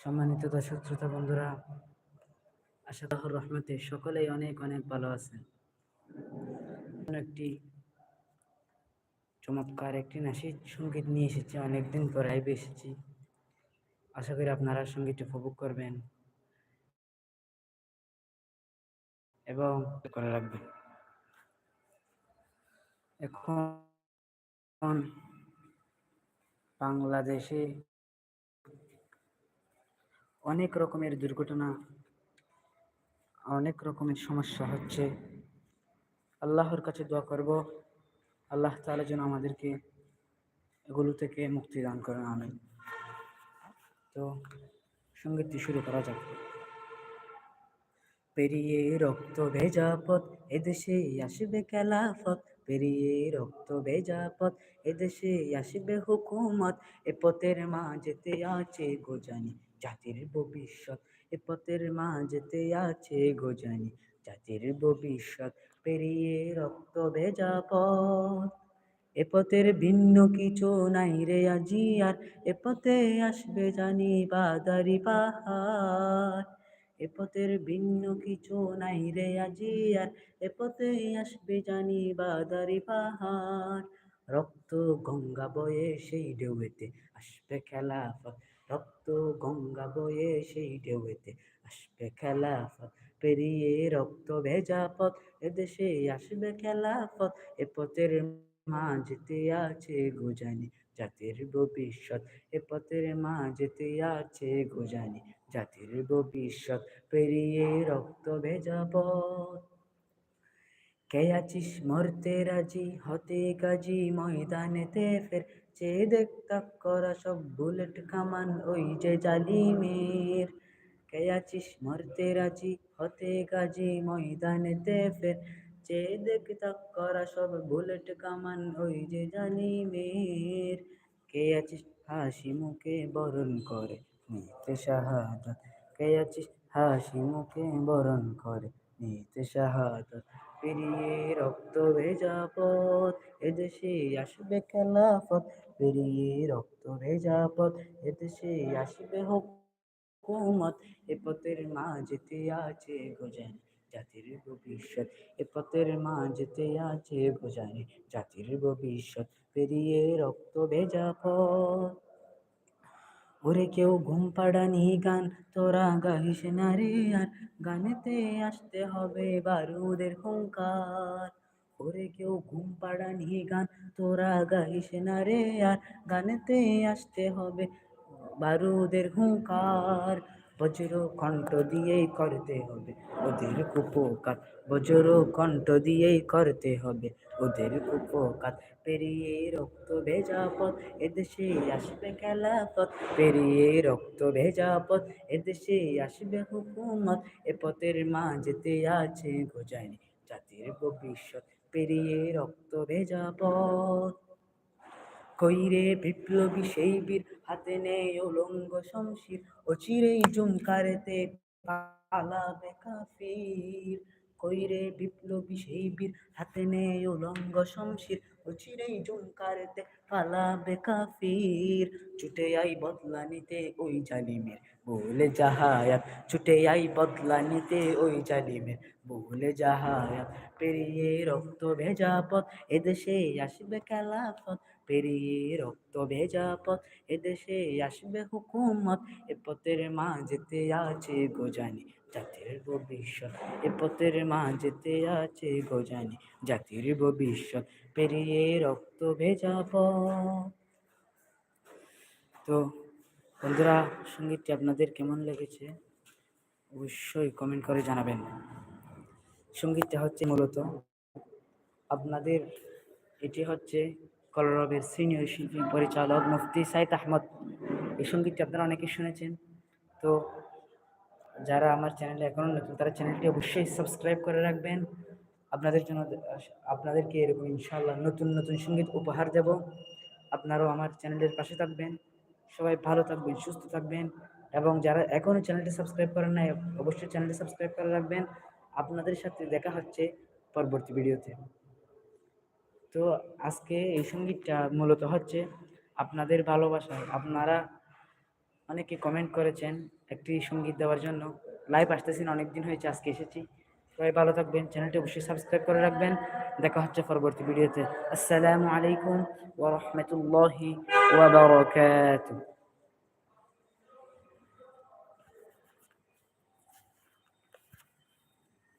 সম্মানিত দর্শক, শ্রোতা বন্ধুরা আশাদাহুর রহমতে সকলেই অনেক অনেক ভালো আছেন। একটি চমৎকার একটি নাসির সংগীত নিয়ে এসেছি, অনেকদিন পর আইবে এসেছি। আশা করি আপনারা সঙ্গীতটি উপভোগ করবেন এবং করে রাখবেন। এখন বাংলাদেশে অনেক রকমের দুর্ঘটনা, অনেক রকমের সমস্যা হচ্ছে। আল্লাহর কাছে দোয়া করব। আল্লাহ তালা যেন আমাদেরকে এগুলো থেকে মুক্তি দান করেন আমি তো সঙ্গীতটি শুরু করা যাক। পেরিয়ে রক্ত ভেজা পথ এদেশে আসবে খেলাফত। পেরিয়ে রক্ত ভেজা পথ, এদেশে আসবে হুকুমত। এ পথের মা যেতে আছে গোজানি, জাতির ভবিষ্যৎ। এ পথের মা যেতে আছে গোজানি, জাতির ভবিষ্যৎ। পেরিয়ে রক্ত ভেজা পথ এ পথের ভিন্ন কিছু নাই রে আজি আর। এ পথে আসবে জানি বাদারি পাহাড়। এ পথের ভিন্ন কিছু নাই রে আজি আর। এ পথে আসবে জানি বাদারি পাহাড়। রক্ত গঙ্গা বয়ে সেই ঢেউতে আসবে খেলাফত রক্ত গঙ্গা বয়ে সেই ঢেউতে আসবে খেলাফত পেরিয়ে রক্ত ভেজা পথ, এদেশে আসবে খেলাফত এ পথের যেতে আছে গোজানি জাতির ভবিষ্যৎ। এ পথের যেতে আছে গোজানি জাতির ভবিষ্যৎ পেরিয়ে রক্ত ভেজা পথ। কে আছিস মরতে রাজি? হতে কাজী ময়দানেতে ফের চেয়ে দেখ তাক করা সব বুলেট কামান ওই যে জালিমের। কে আছিস মরতে রাজি? হতে কাজী ময়দানেতে ফের চেয়ে দেখ তাক করা সব বুলেট কামান ওই যে জালিমের। কে আছিস হাসি মুখে বরণ করে? নিতে শাহাদত কে আছিস? হাসি মুখে বরণ করে। নিতে শাহাদত পেরিয়ে রক্ত ভেজা পথ, এদেশে আসবে খেলাফত। পেরিয়ে রক্ত ভেজা পথ, এদেশে আসবে হুকুমত। এ পথের মা যেতে আছে গোজানি জাতির ভবিষ্যৎ। এ পথের মা যেতে আছে গোজানি জাতির ভবিষ্যৎ। পেরিয়ে রক্ত ভেজা পথ। ওরে কেউ ঘুম পাড়ানি গান, তোরা গাইস না রে আর। গানেতে আসতে হবে বারুদের হুঙ্কার। ওরে কেউ ঘুম পাড়ানি গান, তোরা গাইস না রে আর। গানেতে আসতে হবে বারুদের হুঙ্কার। বজ্র কণ্ঠ দিয়েই করতে হবে। ওদের কুপোকাত বজ্র কণ্ঠ দিয়েই করতে হবে। ওদের কুপোকাত পেরিয়ে রক্ত ভেজা পথ, এদেশে আসবে খেলাফত। পেরিয়ে রক্ত ভেজা পথ, এদেশে আসবে হুকুমত। এ পথের মা যেতে আছে গোজাইনি জাতির ভবিষ্যৎ। পেরিয়ে রক্ত ভেজা পথ। কইরে বিপ্লবী সেই বীর হাতে নেই উলঙ্গ শমশির ও চিরেই জুমকারেতে পালাবে কাফির। কইরে বিপ্লবী সেই বীর, হাতে নেই উলঙ্গ শমশির ও চিরেই জুমকারেতে পালাবে কাফির। ছুটে আই বদলা নিতে ওই জালিমের, বলে জাহায়াত। ছুটে আই বদলা নিতে ওই জালিমের, বলে জাহায়াত। পেরিয়ে রক্ত ভেজা পথ, এদেশে আসবে খেলাফত। পেরিয়ে রক্ত ভেজা পথ এদেশে আসবে হুকুমত, এ পথের মা যেতে আছে গোজানি জাতির ভবিষ্যৎ, এ পথের মা যেতে আছে গোজানি জাতির ভবিষ্যৎ, পেরিয়ে রক্ত ভেজা পথ তো বন্ধুরা, সঙ্গীতটি আপনাদের কেমন লেগেছে? অবশ্যই কমেন্ট করে জানাবেন। সঙ্গীতটা হচ্ছে মূলত আপনাদের, এটি হচ্ছে কলরবের সিনিয়র শিল্পী পরিচালক মুফতি সাইদ আহমদ। এই সঙ্গীতটি আপনারা অনেকে শুনেছেন। তো যারা আমার চ্যানেলে এখনও নতুন, তারা চ্যানেলটি অবশ্যই সাবস্ক্রাইব করে রাখবেন। আপনাদের জন্য আপনাদেরকে এরকম ইনশাআল্লাহ নতুন নতুন সংগীত উপহার দেব। আপনারাও আমার চ্যানেলের পাশে থাকবেন। সবাই ভালো থাকবেন, সুস্থ থাকবেন। এবং যারা এখনও চ্যানেলটি সাবস্ক্রাইব করেন নাই, অবশ্যই চ্যানেলটি সাবস্ক্রাইব করে রাখবেন। আপনাদের সাথে দেখা হচ্ছে পরবর্তী ভিডিওতে। তো আজকে এই সঙ্গীতটা মূলত হচ্ছে আপনাদের ভালোবাসায়। আপনারা অনেকে কমেন্ট করেছেন একটি সংগীত দেওয়ার জন্য। লাইভ আসতেছেন অনেক দিন হয়েছে, আজকে এসেছি। সবাই ভালো থাকবেন, চ্যানেলটি অবশ্যই সাবস্ক্রাইব করে রাখবেন। দেখা হচ্ছে পরবর্তী ভিডিওতে। আসসালামু আলাইকুম ওয়া রাহমাতুল্লাহি ওয়া বারাকাতুহু।